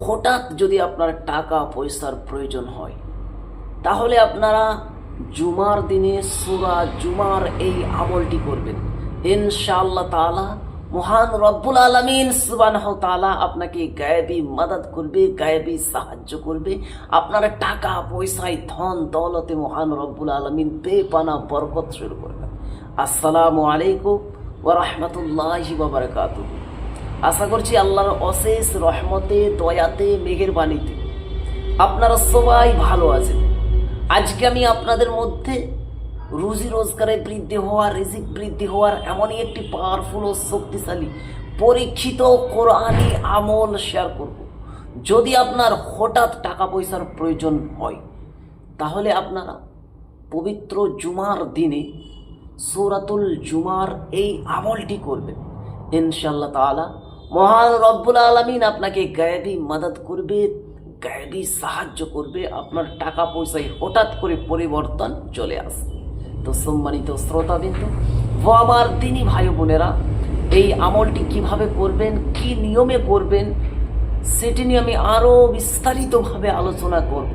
হঠাৎ যদি আপনার টাকা, পয়সার প্রয়োজন হয়, তাহলে আপনারা জুমার দিনে সুরা জুমার এই আমলটি করবেন। ইনশাআল্লাহ তাআলা মহান রব্বুল আলমিন সুবাহ তাআলা আপনাকে গায়েবী মাদাদ করবে, গায়েবী সাহায্য করবে। আপনার টাকা, পয়সায় ধন, দৌলতে মহান রব্বুল আলমিন বেপানা, বরকত শুরু করবেন। আসসালামু আলাইকুম ওয়া রাহমাতুল্লাহি ওয়া বারাকাতুহু। আশা করছি আল্লাহর অশেষ রহমতে, দয়াতে, মেহেরবানিতে আপনারা সবাই ভালো আছেন। আজকে আমি আপনাদের মধ্যে রুজি রোজগারে বৃদ্ধি হওয়ার রিজিক বৃদ্ধি হওয়ার এমনই একটি পাওয়ারফুল ও শক্তিশালী, পরীক্ষিত কোরআনি আমল শেয়ার করব। যদি আপনার হঠাৎ টাকা পয়সার প্রয়োজন হয়, তাহলে আপনারা পবিত্র জুমার দিনে সৌরাতুল জুমার এই আমলটি করবেন। ইনশাল্লাহ তাআলা মহান রব্বুল আলমিন আপনাকে গায়েবী মাদত করবে, গায়েবী সাহায্য করবে, আপনার টাকা পয়সায় হঠাৎ করে পরিবর্তন চলে আসবে। তো সম্মানিত শ্রোতাবিন্দু, ও আমার তিনি ভাই বোনেরা, এই আমলটি কীভাবে করবেন, কি নিয়মে করবেন, সেটি নিয়ে আমি আরও বিস্তারিতভাবে আলোচনা করব।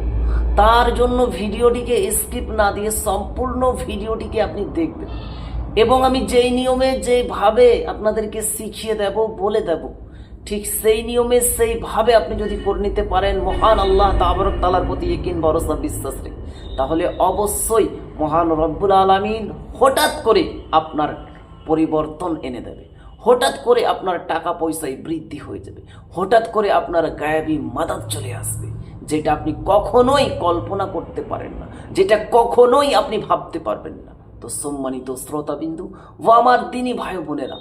তার জন্য ভিডিওটিকে স্কিপ না দিয়ে সম্পূর্ণ ভিডিওটিকে আপনি দেখবেন। এবং আমি যেই নিয়মে যেভাবে আপনাদেরকে শিখিয়ে দেব, বলে দেব, ঠিক সেই নিয়মে সেইভাবে আপনি যদি করে নিতে পারেন, মহান আল্লাহ তাবরক তালার প্রতি একিন ভরসা, বিশ্বাস রেখে, তাহলে অবশ্যই মহান রব্বুল আলমিন হঠাৎ করে আপনার পরিবর্তন এনে দেবে। হঠাৎ করে আপনার টাকা পয়সায় বৃদ্ধি হয়ে যাবে। হঠাৎ করে আপনার গায়েবী মাদাত চলে আসবে, যেটা আপনি কখনোই কল্পনা করতে পারেন না, যেটা কখনোই আপনি ভাবতে পারবেন না। তো সম্মানিত শ্রোতাবিন্দু, ও আমার দিনী ভাই বোনেরা,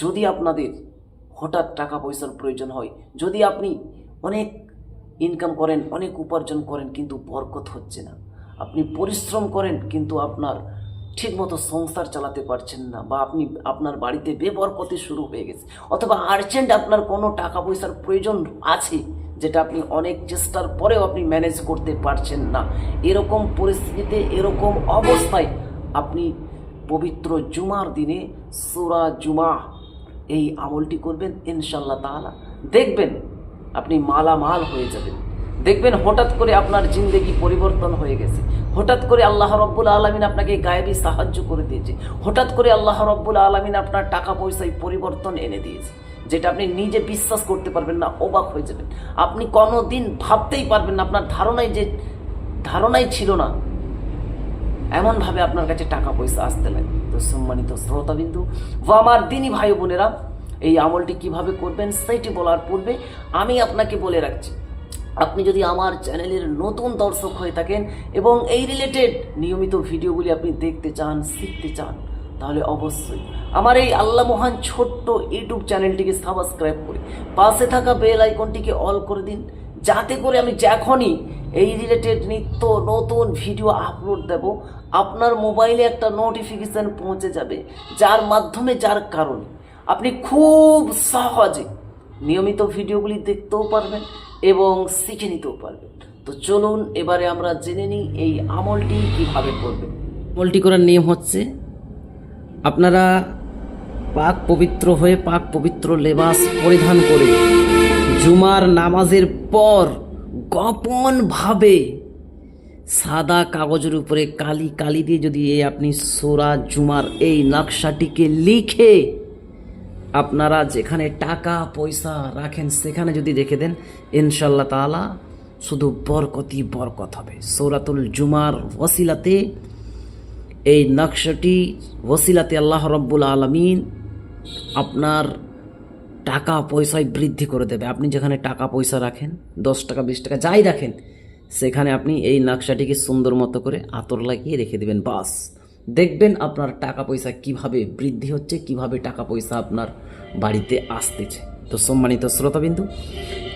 যদি আপনাদের হঠাৎ টাকা পয়সার প্রয়োজন হয়, যদি আপনি অনেক ইনকাম করেন, অনেক উপার্জন করেন, কিন্তু বরকত হচ্ছে না, আপনি পরিশ্রম করেন, কিন্তু আপনার ঠিকমতো সংসার চালাতে পারছেন না, বা আপনি আপনার বাড়িতে বেবরকতি শুরু হয়ে গেছে, অথবা আর্জেন্ট আপনার কোনো টাকা পয়সার প্রয়োজন আছে, যেটা আপনি অনেক চেষ্টার পরেও আপনি ম্যানেজ করতে পারছেন না, এরকম পরিস্থিতিতে, এরকম অবস্থায় আপনি পবিত্র জুমার দিনে সুরা জুমা এই আমলটি করবেন ইনশাল্লাহ তাআলা। দেখবেন আপনি মালামাল হয়ে যাবেন। দেখবেন হঠাৎ করে আপনার জিন্দেগি পরিবর্তন হয়ে গেছে। হঠাৎ করে আল্লাহ রব্বুল আলমিন আপনাকে গায়েবি সাহায্য করে দিয়েছে। হঠাৎ করে আল্লাহ রব্বুল আলমিন আপনার টাকা পয়সায় পরিবর্তন এনে দিয়েছে। যেটা আপনি নিজে বিশ্বাস করতে পারবেন না, অবাক হয়ে যাবেন। আপনি কোনো দিন ভাবতেই পারবেন না, আপনার ধারণায় যে, ধারণাই ছিল না। এমনভাবে আপনার কাছে টাকা পয়সা আসতে লাগে তো সম্মানিত শ্রোতাবিন্দু ও আমার দিনী ভাই বোনেরা, এই আমলটি কীভাবে করবেন সেইটি বলার পূর্বে আমি আপনাকে বলে রাখছি, আপনি যদি আমার চ্যানেলের নতুন দর্শক হয়ে থাকেন এবং এই রিলেটেড নিয়মিত ভিডিওগুলি আপনি দেখতে চান, শিখতে চান, তাহলে অবশ্যই আমার এই আল্লাহ মহান ছোট্ট ইউটিউব চ্যানেলটিকে সাবস্ক্রাইব করে পাশে থাকা বেল আইকনটিকে অল করে দিন। যাতে করে আমি যখনই এই রিলেটেড নিত্য নতুন ভিডিও আপলোড দেব, আপনার মোবাইলে একটা নোটিফিকেশান পৌঁছে যাবে, যার মাধ্যমে, যার কারণে। আপনি খুব সহজে নিয়মিত ভিডিওগুলি দেখতেও পারবেন এবং শিখে নিতেও পারবেন। তো চলুন, এবারে আমরা জেনে নিই এই আমলটি কীভাবে করবেন। আমলটি করার নিয়ম হচ্ছে, আপনারা পাক পবিত্র হয়ে পাক পবিত্র লেবাস পরিধান করে জুমার নামাজের পর গোপনভাবে সাদা কাগজের উপরে কালি কালি দিয়ে যদি এই আপনি সোরা জুমার এই নকশাটিকে লিখে আপনারা যেখানে টাকা, পয়সা রাখেন, সেখানে যদি রেখে দেন ইনশাল্লাহ তাআলা শুধু বরকতই বরকত হবে। সৌরাতুল জুমার ওসিলাতে এই নকশাটি ওসিলাতে আল্লাহ রব্বুল আলমিন আপনার টাকা পয়সায় বৃদ্ধি করে দেবে। আপনি যেখানে টাকা পয়সা রাখেন, দশ টাকা, বিশ টাকা, যাই রাখেন, সেখানে আপনি এই নকশাটিকে সুন্দর মতো করে আতর লাগিয়ে রেখে দেবেন, বাস। দেখবেন আপনার টাকা পয়সা কীভাবে বৃদ্ধি হচ্ছে, কীভাবে টাকা পয়সা আপনার বাড়িতে আসতেছে। তো সম্মানিত শ্রোতাবিন্দু,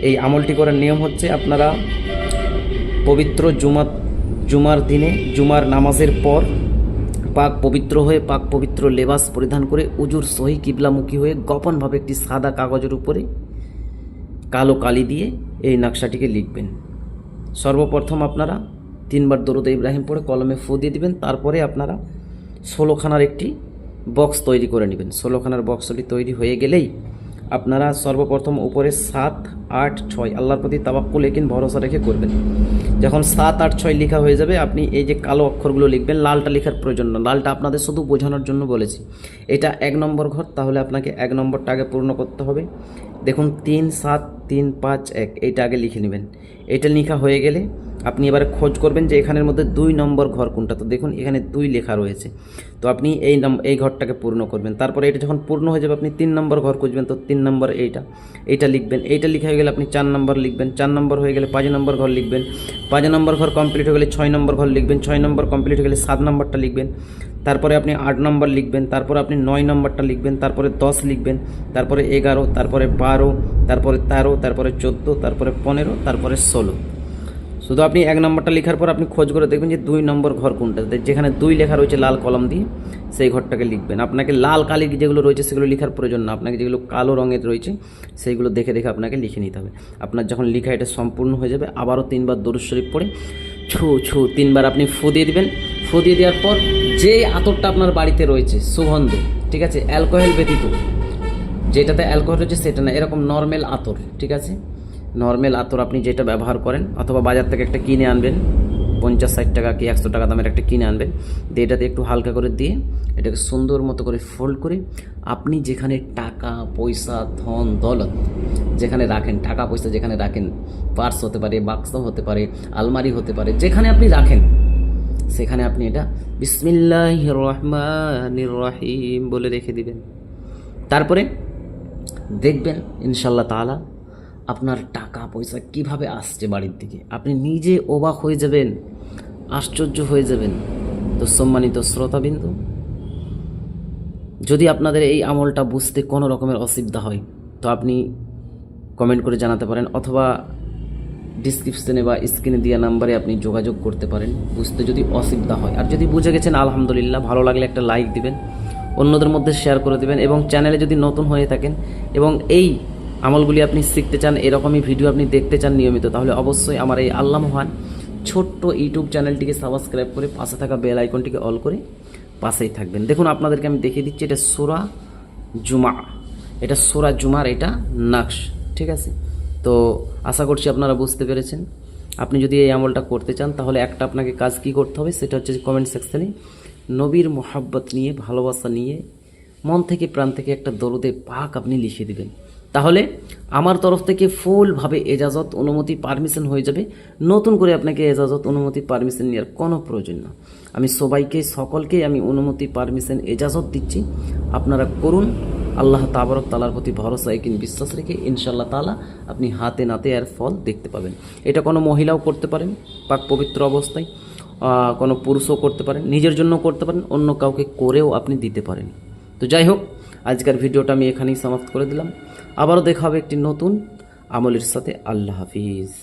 এই আমলটি করার নিয়ম হচ্ছে আপনারা পবিত্র জুমা জুমার দিনে, জুমার নামাজের পর পাক পবিত্র হয়ে পাক পবিত্র লেবাস পরিধান করে উজুর সহি কিবলামুখী হয়ে গোপনভাবে একটি সাদা কাগজের উপরে কালো কালি দিয়ে এই নকশাটিকে লিখবেন। সর্বপ্রথম আপনারা তিনবার দরুদ ইব্রাহিম পড়ে কলমে ফু দিয়ে দেবেন, তারপরে আপনারা ষোলোখানার একটি বক্স তৈরি করে নেবেন। ষোলোখানার বক্সটি তৈরি হয়ে গেলেই আপনারা সর্বপ্রথম উপরে সাত, আট, ছয়, আল্লাহর প্রতি তাবাক্কুল লেকিন ভরসা রেখে করবেন। যখন সাত, আট, ছয় লেখা হয়ে যাবে, আপনি এই যে কালো অক্ষরগুলো লিখবেন, লালটা লেখার প্রয়োজন না। লালটা আপনাদের শুধু বোঝানোর জন্য বলেছি। এটা এক নম্বর ঘর, তাহলে আপনাকে এক নম্বরটা আগে পূর্ণ করতে হবে। দেখুন, তিন, সাত, তিন, পাঁচ, এক, এইটা আগে লিখে নেবেন। এটা লেখা হয়ে গেলে আপনি এবারে খোঁজ করবেন যে এখানের মধ্যে দুই নম্বর ঘর কোনটা। তো দেখুন, এখানে দুই লেখা রয়েছে। তো আপনি এই এই ঘরটাকে পূর্ণ করবেন। তারপরে এটা যখন পূর্ণ হয়ে যাবে, আপনি তিন নম্বর ঘর খুঁজবেন। তো তিন নম্বর এইটা এইটা লিখবেন। এইটা লিখা হয়ে গেলে আপনি চার নম্বর লিখবেন। চার নম্বর হয়ে গেলে পাঁচ নম্বর ঘর লিখবেন। পাঁচ নম্বর ঘর কমপ্লিট হয়ে গেলে ছয় নম্বর ঘর লিখবেন। ছয় নম্বর কমপ্লিট হয়ে গেলে সাত নম্বরটা লিখবেন। তারপরে আপনি আট নম্বর লিখবেন। তারপরে আপনি নয় নম্বরটা লিখবেন। তারপরে দশ লিখবেন। তারপরে এগারো, তারপরে বারো, তারপরে তেরো, তারপরে চোদ্দ, তারপরে পনেরো, তারপরে ষোলো। শুধু আপনি এক নম্বরটা লেখার পর আপনি খোঁজ করে দেখবেন যে দুই নম্বর ঘর কোনটা। যেখানে দুই লেখা রয়েছে লাল কলম দিয়ে, সেই ঘরটাকে লিখবেন। আপনাকে লাল কালি যেগুলো রয়েছে সেগুলো লেখার প্রয়োজন না। আপনাকে যেগুলো কালো রঙের রয়েছে, সেইগুলো দেখে দেখে আপনাকে লিখে নিতে হবে। আপনার যখন লেখা এটা সম্পূর্ণ হয়ে যাবে, আবারও তিনবার দরুদ শরীফ পড়ে, ছু ছু, তিনবার আপনি ফু দিয়ে দিবেন। ফু দিয়ে দেওয়ার পর যে আতরটা আপনার বাড়িতে রয়েছে, সুগন্ধ, ঠিক আছে? অ্যালকোহল ব্যতীত, যেটাতে অ্যালকোহল রয়েছে সেটা না, এরকম নর্মাল আতর, ঠিক আছে? নর্মাল আতর আপনি যেটা ব্যবহার করেন, অথবা বাজার থেকে একটা কিনে আনবেন, পঞ্চাশ ষাট টাকা কি একশো টাকা দামের একটা কিনে আনবেন, দিয়ে এটাতে একটু হালকা করে দিয়ে এটাকে সুন্দর মতো করে ফোল্ড করে আপনি যেখানে টাকা, পয়সা, ধন, দলত যেখানে রাখেন, টাকা, পয়সা যেখানে রাখেন পার্স হতে পারে বাক্স হতে পারে, আলমারি হতে পারে, যেখানে আপনি রাখেন, সেখানে আপনি এটা বিসমিল্লাহ রহমান রহিম বলে রেখে দিবেন। তারপরে দেখবেন ইনশাল্লাহ তাআলা আপনার টাকা, পয়সা কীভাবে আসছে বাড়ির দিকে? আপনি নিজে অবাক হয়ে যাবেন, আশ্চর্য হয়ে যাবেন। তো সম্মানিত শ্রোতাবিন্দু, যদি আপনাদের এই আমলটা বুঝতে কোনো রকমের অসুবিধা হয়, তো আপনি কমেন্ট করে জানাতে পারেন অথবা ডিসক্রিপশনে বা স্ক্রিনে দেওয়া নাম্বারে আপনি যোগাযোগ করতে পারেন, বুঝতে যদি অসুবিধা হয়। আর যদি বুঝে গেছেন, আলহামদুলিল্লাহ, ভালো লাগলে একটা লাইক দিবেন, অন্যদের মধ্যে শেয়ার করে দেবেন এবং চ্যানেলে যদি নতুন হয়ে থাকেন এবং এই আমলগুলি আপনি শিখতে চান, এরকমই ভিডিও আপনি দেখতে চান নিয়মিত, তাহলে অবশ্যই আমার এই আল্লাহ মহান ছোট্ট ইউটিউব চ্যানেলটিকে সাবস্ক্রাইব করে পাশে থাকা বেল আইকনটিকে অল করে পাশেই থাকবেন। দেখুন, আপনাদেরকে আমি দেখিয়ে দিচ্ছি, এটা সোরা জুমা। এটা সোরা জুমার, এটা নাকশ, ঠিক আছে? তো আশা করছি আপনারা বুঝতে পেরেছেন। আপনি যদি এই আমলটা করতে চান, তাহলে একটা আপনাকে কাজ কি করতে হবে, সেটা হচ্ছে কমেন্ট সেকশানে নবীর মোহাব্বত নিয়ে, ভালোবাসা নিয়ে, মন থেকে প্রাণ থেকে একটা দরদে পাক আপনি লিখে দিবেন। তাহলে আমার তরফ থেকে ফুলভাবে এজাজত অনুমতি পারমিশন হয়ে যাবে। নতুন করে আপনাকে এজাজত অনুমতি পারমিশন নেওয়ার কোনো প্রয়োজন না। আমি সবাইকে সকলকেই আমি অনুমতি পারমিশন এজাজত দিচ্ছি। আপনারা করুন। আল্লাহ তাবরক তালার প্রতি ভরসা একিন বিশ্বাস রেখে ইনশাল্লাহ তালা আপনি হাতে নাতে এর ফল দেখতে পাবেন। এটা কোনো মহিলাও করতে পারেন, পাক পবিত্র অবস্থায়। কোনো পুরুষও করতে পারেন, নিজের জন্য করতে পারেন, অন্য কাউকে করেও আপনি দিতে পারেন। তো যাই হোক আজকের ভিডিওটা আমি এখানেই সমাপ্ত করে দিলাম। আবারও দেখা হবে একটি নতুন আমলের সাথে। আল্লাহ হাফিজ।